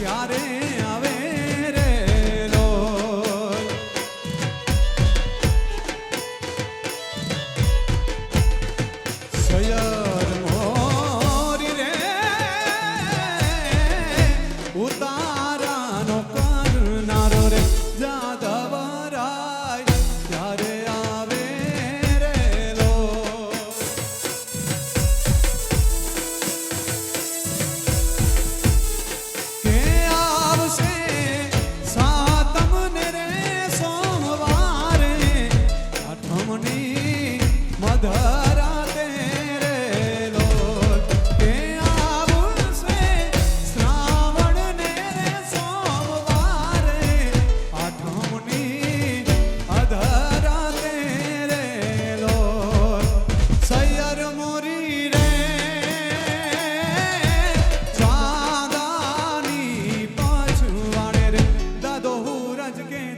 प्यारे magic game.